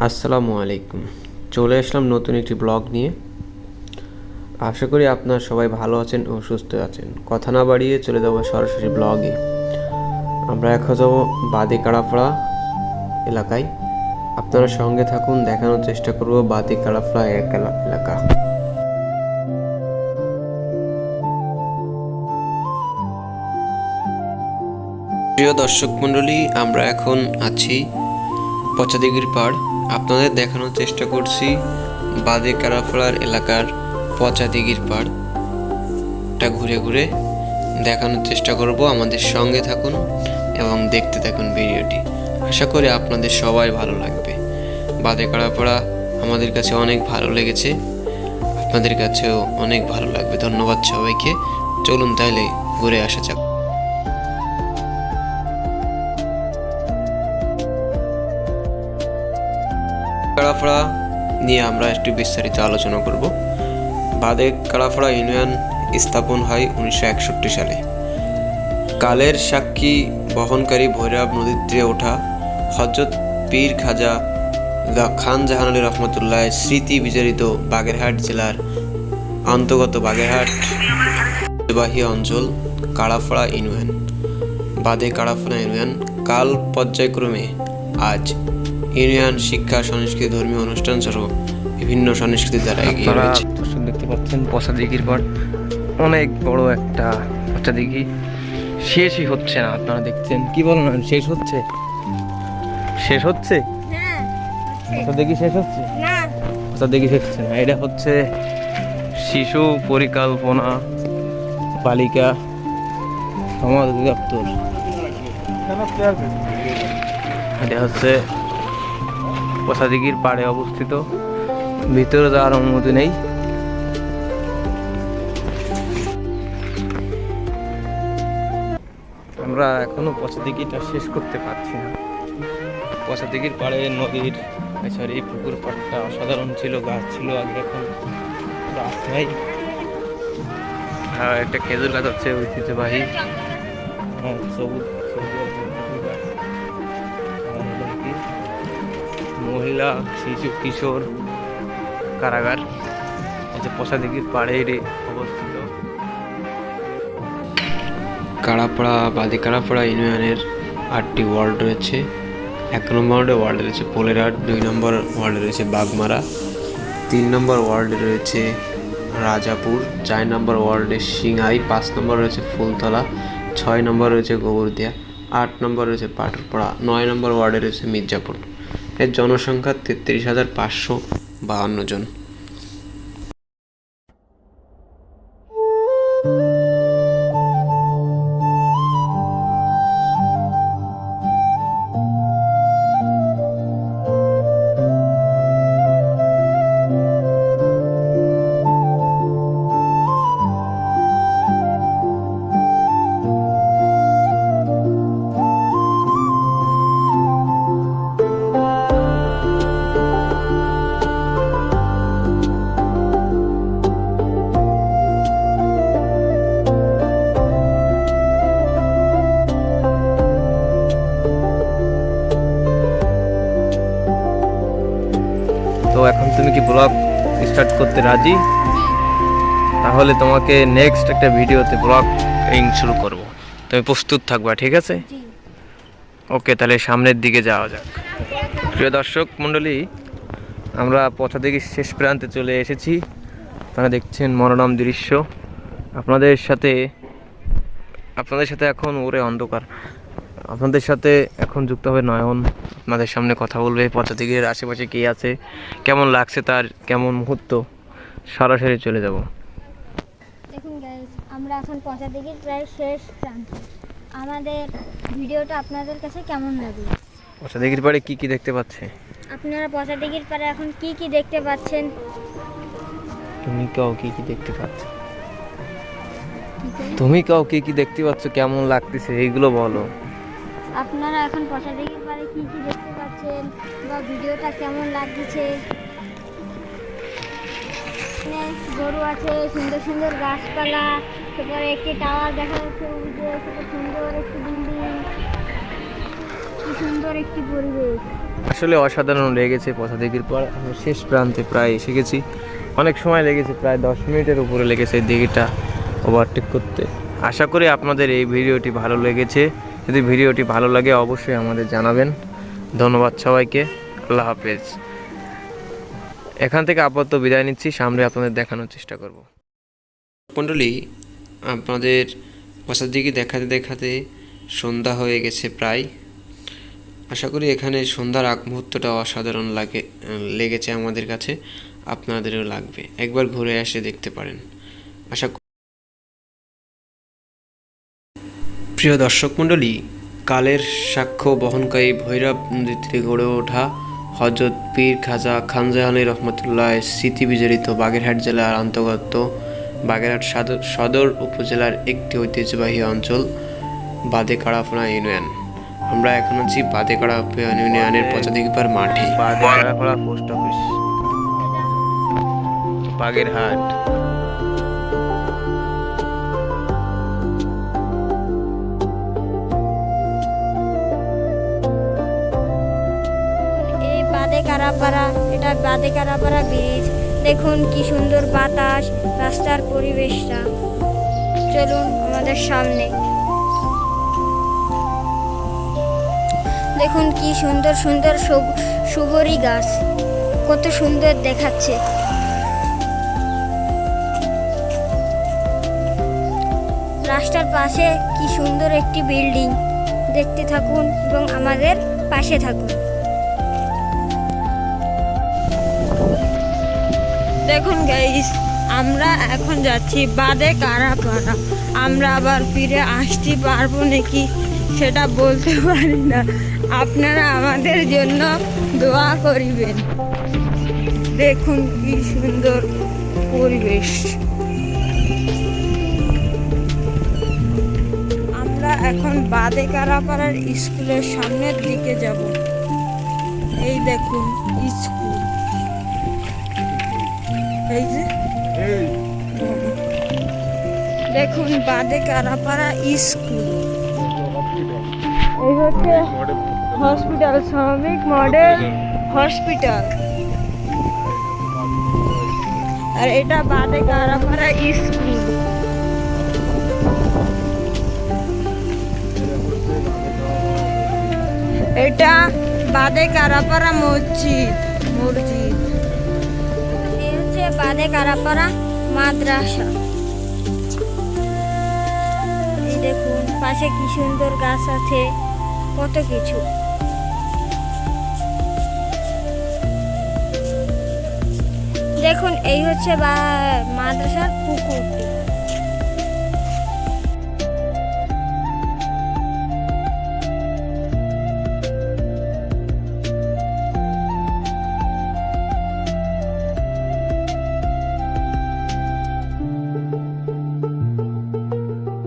আসসালামু আলাইকুম। চলে আসলাম নতুন একটি ব্লগ নিয়ে। আশা করি আপনারা সবাই ভালো আছেন ও সুস্থ আছেন। কথা না বাড়িয়ে চলে যাব সরাসরি ব্লগে। আমরা এখন যাব বাদে কাড়াপাড়া এলাকায়। আপনারা সঙ্গে থাকুন, দেখানোর চেষ্টা করব বাদে কাড়াপাড়া এলা- এলাকা। প্রিয় দর্শক মণ্ডলী, আমরা এখন আছি পচাদিগির পাড়। আপনাদের দেখানোর চেষ্টা করছি বাদে কারাফড়ার এলাকার পচাদিগির দিঘির টা ঘুরে ঘুরে দেখানোর চেষ্টা করব। আমাদের সঙ্গে থাকুন এবং দেখতে থাকুন ভিডিওটি। আশা করি আপনাদের সবাই ভালো লাগবে। বাদে কারাপাড়া আমাদের কাছে অনেক ভালো লেগেছে। আপনাদের কাছেও অনেক ভালো লাগবে। ধন্যবাদ সবাইকে। চলুন তাহলে ঘুরে আসা যাক। কাড়াফড়া নিয়ে আমরা একটু বিস্তারিত আলোচনা করব। বাদে কাড়াফড়া ইউনিয়ন স্থাপন হয় উনিশশো একষট্টি সালে। কালের সাক্ষী বহনকারী ভৈরব নদীতে ওঠা হজরত পীর খাজা খান জাহান আলী রহমতুল্লাহ স্মৃতি বিজড়িত বাগেরহাট জেলার অন্তর্গত বাগেরহাট নির্বাহী অঞ্চল কাড়াফড়া ইউনিয়ন। বাদে কাড়াফড়া ইউনিয়ন কাল পর্যায়ক্রমে আজ ইউনিয়ন শিক্ষা সংস্কৃতি ধর্মীয় অনুষ্ঠান সহ বিভিন্ন সংস্কৃতি দ্বারা এগিয়ে রয়েছে। দর্শক দেখতে পাচ্ছেন পচা দিঘির পর অনেক বড় একটা পচা দিঘি। শেষই হচ্ছে না আপনারা দেখছেন। কি বলেন শেষ হচ্ছে? শেষ হচ্ছে? হ্যাঁ পচা দিঘি শেষ হচ্ছে? পচা দিঘি শেষ হচ্ছে না এটা হচ্ছে শিশু পরিকল্পনা বালিকা সমাজ অধিদপ্তর এটা হচ্ছে পচা পাড়ে অবস্থিত। ভিতরে যাওয়ার অনুমতি নেই। আমরা এখনও পচা শেষ করতে পারছি না। পচা পাড়ে নদীর সরি পুকুর পাড়টা অসাধারণ ছিল গাছ ছিল আগে এখন গাছ নাই। আর একটা খেজুর গাছ হচ্ছে ঐতিহ্যবাহী। হ্যাঁ, সবুজ। মহিলা, শিশু, কিশোর কারাগার যে পশা দিঘির পাড়ে অবস্থিত। কাড়াপাড়া বাদি কাড়াপাড়া ইউনিয়নের আটটি ওয়ার্ড রয়েছে। এক নম্বর ওয়ার্ডে রয়েছে পোলেরহাট, দুই নম্বর ওয়ার্ডে রয়েছে বাগমারা, তিন নম্বর ওয়ার্ডে রয়েছে রাজাপুর, চার নম্বর ওয়ার্ডে সিংহাই, পাঁচ নম্বর রয়েছে ফুলতলা, ছয় নম্বর রয়েছে গোবরদিয়া, আট নম্বর রয়েছে পাটুরপাড়া, নয় নম্বর ওয়ার্ডে রয়েছে মির্জাপুর। এর জনসংখ্যা তেত্রিশ হাজার পাঁচশো বাহান্ন জন। স্টার্ট করতে রাজি? তাহলে তোমাকে নেক্সট একটা ভিডিওতে ব্লগ শুরু করব। তুমি প্রস্তুত থাকবা ঠিক আছে? ওকে তাহলে সামনের দিকে যাওয়া যাক। প্রিয় দর্শক মণ্ডলী আমরা পথা থেকে শেষ প্রান্তে চলে এসেছি। আপনারা দেখছেন মনোরম দৃশ্য। আপনাদের সাথে আপনাদের সাথে এখন ওরে অন্ধকার। আপনাদের সাথে এখন যুক্ত হবে নয়ন। আপনাদের সামনে কথা বলবে পথা দিকের আশেপাশে কে আছে কেমন লাগছে তার কেমন মুহূর্ত? সরাসরি চলে যাব। দেখুন আমরা এখন পচা প্রায় শেষ প্রান্তে। আমাদের ভিডিওটা আপনাদের কাছে কেমন লাগল? পথা দিঘির পাড়ে কি কি দেখতে পাচ্ছে? আপনারা পচা দিঘির পারে এখন কি কি দেখতে পাচ্ছেন? তুমি কাও কি কি দেখতে পাচ্ছ? তুমি কাও কি কি দেখতে পাচ্ছ কেমন লাগতেছে এইগুলো বলো। আপনারা এখন পচা দিঘির পারে কি কি দেখতে পাচ্ছেন বা ভিডিওটা কেমন লাগছে? গরু আছে, সুন্দর সুন্দর গাছপালা, তারপরে একটি টাওয়ার দেখা যাচ্ছে সুন্দর একটি বিল্ডিং কি সুন্দর একটি পরিবেশ। আসলে অসাধারণ লেগেছে পথা দিঘির পর। আমরা শেষ প্রান্তে প্রায় এসে গেছি। অনেক সময় লেগেছে, প্রায় দশ মিনিটের উপরে লেগেছে দিঘিটা ওভারটেক করতে। আশা করি আপনাদের এই ভিডিওটি ভালো লেগেছে। যদি ভিডিওটি ভালো লাগে অবশ্যই আমাদের জানাবেন। ধন্যবাদ সবাইকে। আল্লাহ হাফেজ। এখান থেকে আপাতত বিদায় নিচ্ছি। সামনে আপনাদের দেখানোর চেষ্টা করব। মণ্ডলী আপনাদের বসার দিকে দেখাতে দেখাতে সন্ধ্যা হয়ে গেছে প্রায়। আশা করি এখানে সন্ধ্যার আগ মুহূর্তটা অসাধারণ লাগে, লেগেছে আমাদের কাছে। আপনাদেরও লাগবে। একবার ঘুরে এসে দেখতে পারেন। আশা প্রিয় দর্শক মণ্ডলী, কালের সাক্ষ্য বহনকারী ভৈরব নদীতে গড়ে ওঠা হজরত পীর খাজা খানজাহানি রহমতুল্লাহ স্মৃতি বিজড়িত বাগেরহাট জেলার অন্তর্গত বাগেরহাট সদর উপজেলার একটি ঐতিহ্যবাহী অঞ্চল বাদেকাড়াফোনা ইউনিয়ন। আমরা এখন আছি বাদেকাড়া ইউনিয়নের পচাদিকবার মাঠে। Post office. বাগেরহাট। বাদে কারাপাড়া, এটা বাদে কারাপাড়া ব্রিজ দেখুন কি সুন্দর বাতাস, রাস্তার পরিবেশটা। চলুন আমাদের সামনে। দেখুন কি সুন্দর সুন্দর সবু- সুবরি গাছ। কত সুন্দর দেখাচ্ছে। রাস্তার পাশে কি সুন্দর একটি বিল্ডিং দেখতে থাকুন এবং আমাদের পাশে থাকুন। দেখুন গাইস আমরা এখন যাচ্ছি বাদে কারাপাড়া আমরা আবার ফিরে আসতে পারব নাকি সেটা বলতে পারি না। আপনারা আমাদের জন্য দোয়া করিবেন। দেখুন কি সুন্দর পরিবেশ। আমরা এখন বাদে কারাপাড়ার স্কুলের সামনের দিকে যাব। এই দেখুন, স্কুল। এই যে। দেখুন, বাদে কারাপাড়া স্কুল। এই হচ্ছে হসপিটাল শ্রমিক মডেল হসপিটাল আর এটা বাদে কারাপাড়া স্কুল। এটা বাদে কারাপাড়া মসজিদ মসজিদ। বাদে কারাপাড়া মাদ্রাসা। এই দেখুন, পাশে কি সুন্দর গাছ আছে, কত কিছু। দেখুন, এই হচ্ছে মাদ্রাসার পুকুরটি।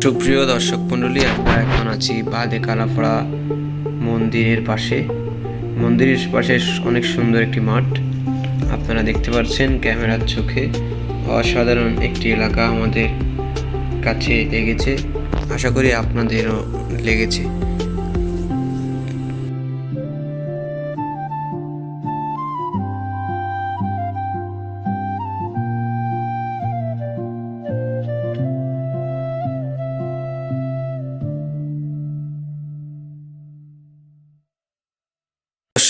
সুপ্রিয় দর্শক মণ্ডলী, আমরা এখন আছি বাদে কালাপাড়া মন্দিরের পাশে। মন্দিরের পাশে অনেক সুন্দর একটি মাঠ। আপনারা দেখতে পাচ্ছেন ক্যামেরার চোখে। অসাধারণ একটি এলাকা আমাদের কাছে লেগেছে। আশা করি আপনাদেরও লেগেছে।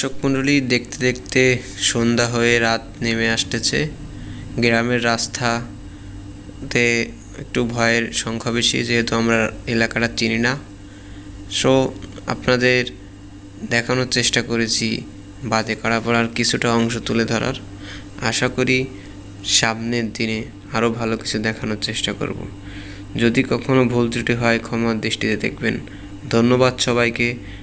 দর্শক মণ্ডলী, দেখতে দেখতে সন্ধ্যা হয়ে রাত নেমে আসতেছে। গ্রামের রাস্তাতে একটু ভয়ের সংখ্যা বেশি, যেহেতু আমরা এলাকাটা চিনি না। সো আপনাদের দেখানোর চেষ্টা করেছি বাদে করা পড়ার কিছুটা অংশ তুলে ধরার। আশা করি সামনের দিনে আরও ভালো কিছু দেখানোর চেষ্টা করব। যদি কখনো ভুল ত্রুটি হয়, ক্ষমার দৃষ্টিতে দেখবেন। ধন্যবাদ সবাইকে।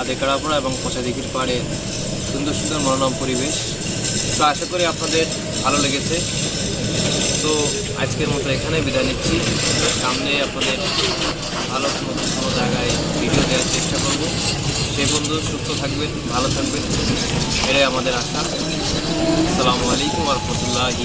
উপভোগ করছেন বাদে কাড়াপড়া এবং পচা দিঘির পাড়ে সুন্দর সুন্দর মনোরম পরিবেশ। তো আশা করি আপনাদের ভালো লেগেছে। তো আজকের মতো এখানে বিদায় নিচ্ছি। সামনে আপনাদের ভালো নতুন কোনো জায়গায় ভিডিও দেওয়ার চেষ্টা করব। সেই বন্ধু সুস্থ থাকবেন, ভালো থাকবেন। এটাই আমাদের আশা। আসসালামু আলাইকুম রহমতুল্লাহি